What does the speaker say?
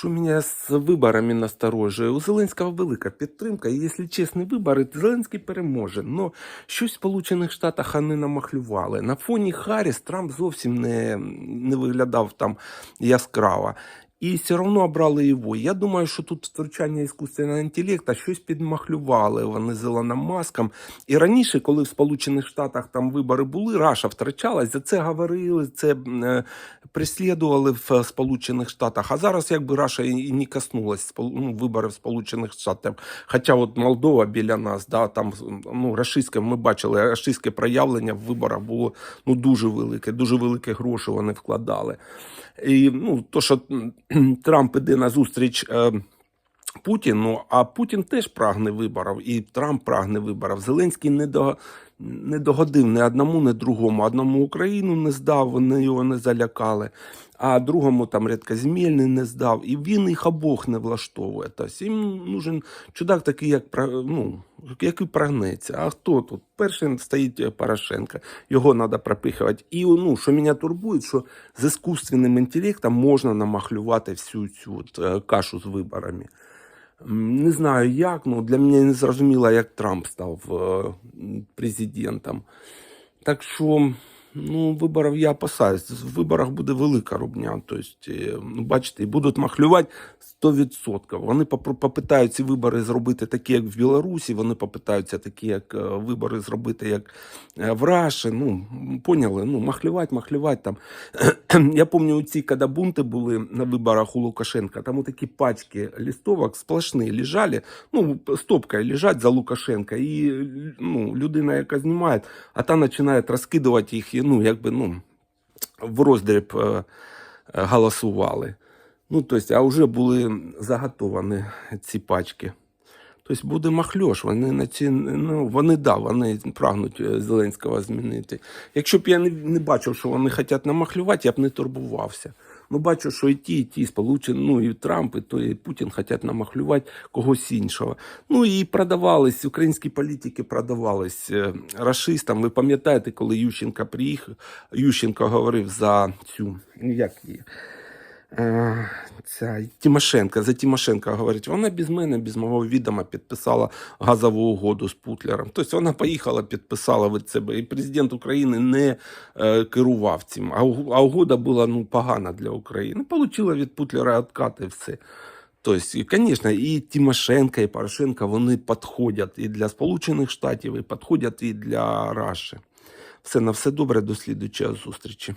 що мене з виборами насторожує? У Зеленського велика підтримка, і якщо чесні вибори, то Зеленський переможе. Но щось в Сполучених Штатах вони намахлювали. На фоні Харріс Трамп зовсім не, не виглядав там яскраво. І все одно обрали його. Я думаю, що тут втручання іскусственного інтелекту щось підмахлювали вони з Ілоном Маском. І раніше, коли в Сполучених Штатах там вибори були, Раша втрачалась, за це говорили, це е, преслідували в Сполучених Штатах. А зараз якби Раша і не коснулась спол- ну, виборів Сполучених Штатів. Хоча от Молдова біля нас, да, там ну, рашистське, ми бачили, рашистське проявлення в виборах було ну, дуже велике, дуже великі гроші вони вкладали. І ну, то, що Трамп іде на зустріч. Е, Путіну, а Путін теж прагне виборів, і Трамп прагне виборів. Зеленський не, до, не догодив ні одному, ні другому. Одному Україну не здав, вони його не залякали, а другому там рідкоземельний не здав. І він їх обох не влаштовує. Тобто їм нужен чудак такий, як ну, який прагнеться. А хто тут? Першим стоїть Порошенко. Його треба пропихувати. І ну, що мене турбує, що з іскусственним інтелектом можна намахлювати всю цю от, е, кашу з виборами. Не знаю як, ну для мене не зрозуміло, як Трамп став е, президентом. Так що, ну, виборів я опасаюсь. В виборах буде велика рубня. Тобто, е, ну, бачите, і будуть махлювати 100%. Вони попро- попитають ці вибори зробити такі, як в Білорусі, вони попитаються такі, як е, вибори зробити, як е, в Раші. Ну, поняли, ну, махлювати, махлювати там. Я пам'ятаю, ці, коли бунти були на виборах у Лукашенка, там такі пачки листовок сплошні лежали, ну, стопкою лежать за Лукашенка, і ну, людина, яка знімає, а та починає розкидувати їх, ну, якби, ну, в роздріб е, голосували. Ну, тобто, а вже були заготовані ці пачки. Тобто буде махльош, вони на ці, ну, вони да, вони прагнуть е, Зеленського змінити. Якщо б я не, не бачив, що вони хочуть намахлювати, я б не турбувався. Ну, бачу, що і ті, і ті сполучені, ну і Трамп, і, то, і Путін хочуть намахлювати когось іншого. Ну і продавались, українські політики продавались расистам. Ви пам'ятаєте, коли Ющенко приїхав, Ющенко говорив за цю, ну, як її, Е, Ця Тимошенко, за Тимошенко говорить, вона без мене, без мого відома підписала газову угоду з Путлером. Тобто вона поїхала, підписала від себе. І президент України не е, керував цим. А, угода була ну, погана для України. Получила від Путлера откат і все. Тобто, і, звісно, і Тимошенко, і Порошенко вони підходять і для Сполучених Штатів, і підходять і для Раші. Все на все добре, до слідучої зустрічі.